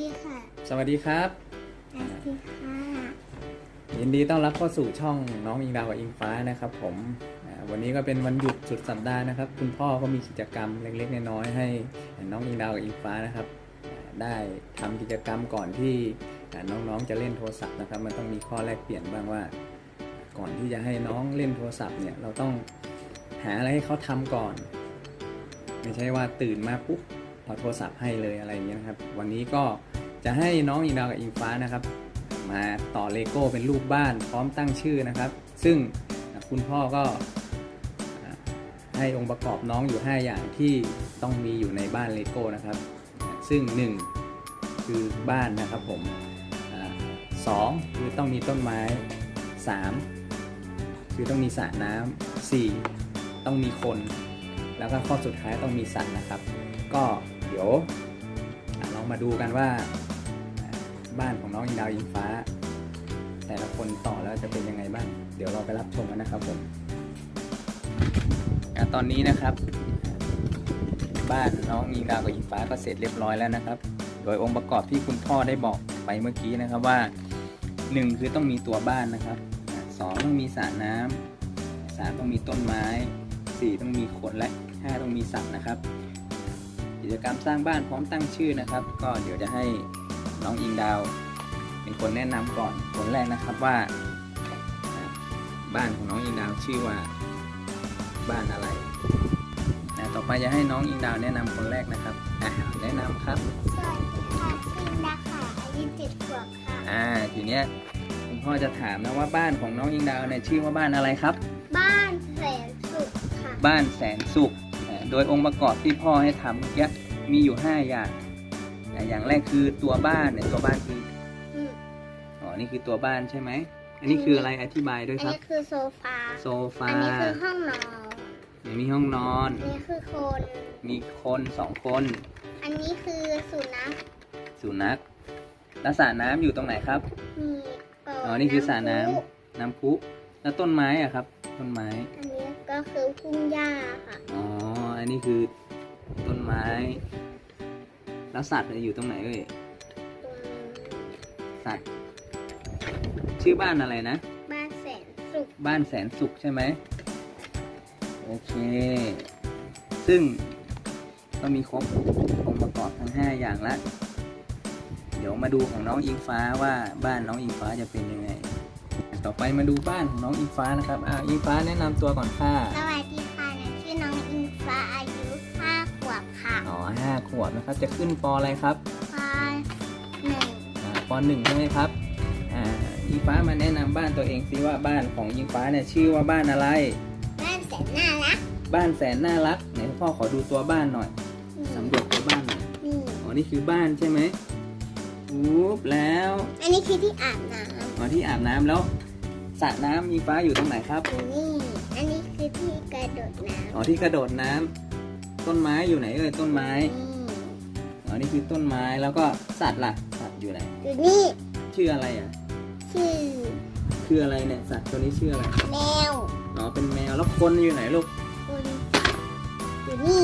ดีค่ะสวัสดีครับ สวัสดีค่ะ ยินดีต้อนรับเข้าสู่ช่องน้องอิงดาวกับอิงฟ้านะครับ ผมอ่าวันนี้ก็เป็นวันหยุดสุดสัปดาห์นะครับ คุณพ่อก็มีกิจกรรมเล็กๆน้อยๆให้น้องอิงดาวกับอิงฟ้านะครับอ่าได้ทำกิจกรรมก่อนที่อ่าน้องๆจะเล่นโทรศัพท์นะครับ มันต้องมีข้อแลกเปลี่ยนบ้างว่า ก่อนที่จะให้น้องเล่นโทรศัพท์เนี่ยเราต้องหาอะไรให้เขาทำก่อน ไม่ใช่ว่าตื่นมาปุ๊บ เอาโทรศัพท์ให้เลยอะไรอย่างเงี้ยนะครับ วันนี้ก็จะให้น้องอิงดาวกับอิงฟ้านะครับ มาต่อเลโก้เป็นรูปบ้านพร้อมตั้งชื่อนะครับ ซึ่งคุณพ่อก็ให้องค์ประกอบน้องอยู่ 5 อย่างที่ต้องมีอยู่ในบ้านเลโก้นะครับ ซึ่ง 1 คือบ้านนะครับผมสองคือต้องมีต้นไม้ 3 คือต้องมีสระน้ำสี่ต้องมีคน แล้วก็ข้อสุดท้ายต้องมีสัตว์นะครับ ก็ ดี๋ยวอะลองมาดูกันว่าบ้านของน้องอิงดาวอิงฟ้า แต่ละคนต่อแล้วจะเป็นยังไงบ้าง เดี๋ยวเราไปรับชมกันนะครับผมตอนนี้นะครับ บ้านน้องอิงดาวกับอิงฟ้าก็เสร็จเรียบร้อยแล้วนะครับ โดยองค์ประกอบที่คุณพ่อได้บอกไปเมื่อกี้นะครับว่า 1 คือต้องมีตัวบ้านนะครับอะสองต้องมีสระน้ำสามต้องมีต้นไม้สี่ต้องมีคนและห้าต้องมีสัตว์นะครับ กิจกรรมสร้างบ้านพร้อมตั้งชื่อนะครับ ก็เดี๋ยวจะให้น้องอิงดาว เป็นคนแนะนำก่อนคนแรกนะครับว่า บ้านของน้องอิงดาวชื่อว่าบ้านอะไรนะต่อไปจะให้น้องอิงดาวแนะนำคนแรกนะครับอะแนะนำครับสวัสดีค่ะฟินดาค่ะอายุเจ็ดขวบค่ะอ่าทีเนี้ยคุณพ่อจะถามนะว่าบ้านของน้องอิงดาวเนี่ยชื่อว่าบ้านอะไรครับ บ้านแสนสุขค่ะบ้านแสนสุขอ่า โดยองค์ประกอบที่พ่อให้ทำเมื่อกี้มีอยู่ 5 อย่างอ่าอย่างแรกคือตัวบ้านเนี่ยตัวบ้านคืออืมอ๋อนี่คือตัวบ้านใช่ไหม อันนี้คืออะไรอธิบายด้วยอันครับนี้คือโซฟา โซฟา อันนี้คือห้องนอนเนี่ยมีห้องนอนอันนี้คือคน มีคนสองคน อันนี้คือสุนัข สุนัข แล้วสระน้ำอยู่ตรงไหนครับ มีกอ๋อ นี่คือสระน้พุำน้ำพุ แล้วต้นไม้อะครับ ต้นไม้ อันนี้ก็คือพุ่งหญ้าค่ะ อ๋อ อันนี้คือต้นไม้ แล้วสัตว์เนี่ยอยู่ตรงไหนเอ่ยตรงสัตว์ ชื่อบ้านอะไรนะ บ้านแสนสุข บ้านแสนสุขใช่ไหมโอเค ซึ่งก็มีครบองค์ประกอบทั้ง 5 อย่างละ เดี๋ยวมาดูของน้องอิงฟ้าว่าบ้านน้องอิงฟ้าจะเป็นยังไง ต่อไปมาดูบ้านของน้องอิงฟ้านะครับ อ่าอิงฟ้าแนะนำตัวก่อนค่ะสวัสดีค่ะ ขวบนะครับ จะขึ้นปอะไรครับปหนึ่งอ่าปหนึ่งใช่ไหมครับอ่าอิงฟ้ามาแนะนำบ้านตัวเองซิว่าบ้านของอิงฟ้าเนี่ยชื่อว่าบ้านอะไร บ้านแสนน่ารักบ้านแสนน่ารักไหนพ่อขอดูตัวบ้านหน่อยนี่สำรวจตัวบ้านหน่อยนี่ อ๋อนี่คือบ้านใช่ไหมปุ๊บแล้วอันนี้คือที่อาบน้อ๋อที่อาบน้ำแล้วสระน้ำอิงฟ้าอยู่ตรงไหนครับำอยู่นี่อันนี้คือที่กระโดดน้อ๋อที่กระโดดน้ำต้นไม้อยู่ไหนเอ่ยต้นไม้ำนี่ อ๋อนี่คือต้นไม้แล้วก็สัตว์ล่ะ สัตว์อยู่ไหนอยู่นี่ชื่ออะไรอะ ชื่อคืออะไรเนี่ยสัตว์ตัวนี้ชื่ออะไรแมวอ๋อเป็นแมวแล้วคนอยู่ไหนลูกคุณอยู่นี่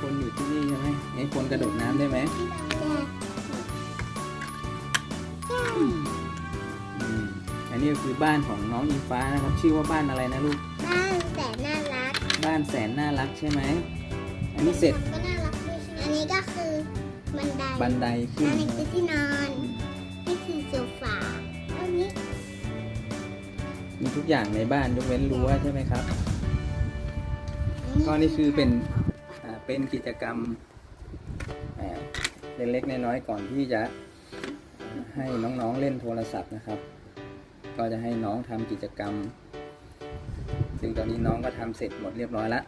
คนอยู่ที่นี่ใช่ไหมไอ้คนกระโดดน้ำได้ไหมอืมอันนี้ก็คือบ้านของน้องอิงฟ้านะครับ ชื่อว่าบ้านอะไรนะลูก บ้านแสนน่ารัก บ้านแสนน่ารักใช่ไหมอันนี้เสร็จก็ น่ารักด้วยใช่ไหมอันนี้ก็คือบันไดบันไดขึ้นอันนี้คือที่นอน นี่คือโซฟาอันนี้มีทุกอย่างในบ้านยกเว้นรั้วใช่ไหมครับก็นี่คือเป็นอ่าเป็นกิจกรรมอ่าเล็กๆน้อยๆก่อนที่จะอ่าให้น้องๆเล่นโทรศัพท์นะครับ ก็จะให้น้องทำกิจกรรม ซึ่งตอนนี้น้องก็ทำเสร็จหมดเรียบร้อยแล้ว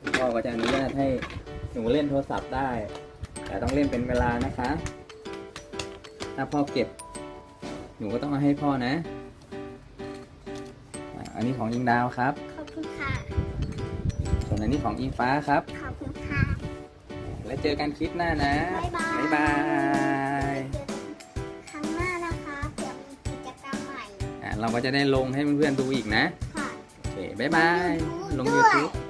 คุณพ่อก็จะอนุญาตให้ห นูเล่นโทรศัพท์ได้ แต่ต้องเล่นเป็นเวลานะคะ ถ้าพ่อเก็บ หนูก็ต้องเอาให้พ่อนะอ่าอันนี้ของยิงดาวครับ ขอบคุณค่ะ ส่วนอันนี้ของอิงฟ้าครับ ขอบคุณค่ะ แล้วเจอกันคลิปหน้านะบ๊ายบายบ๊ายบาย เจอกันครั้งหน้านะคะเดี๋ยวมีกิจกรรมใหม่อะเราก็จะได้ลงให้เพื่อนๆดูอีกนะ ค่ะ โอเค บ๊ายบาย ลงด้วย YouTube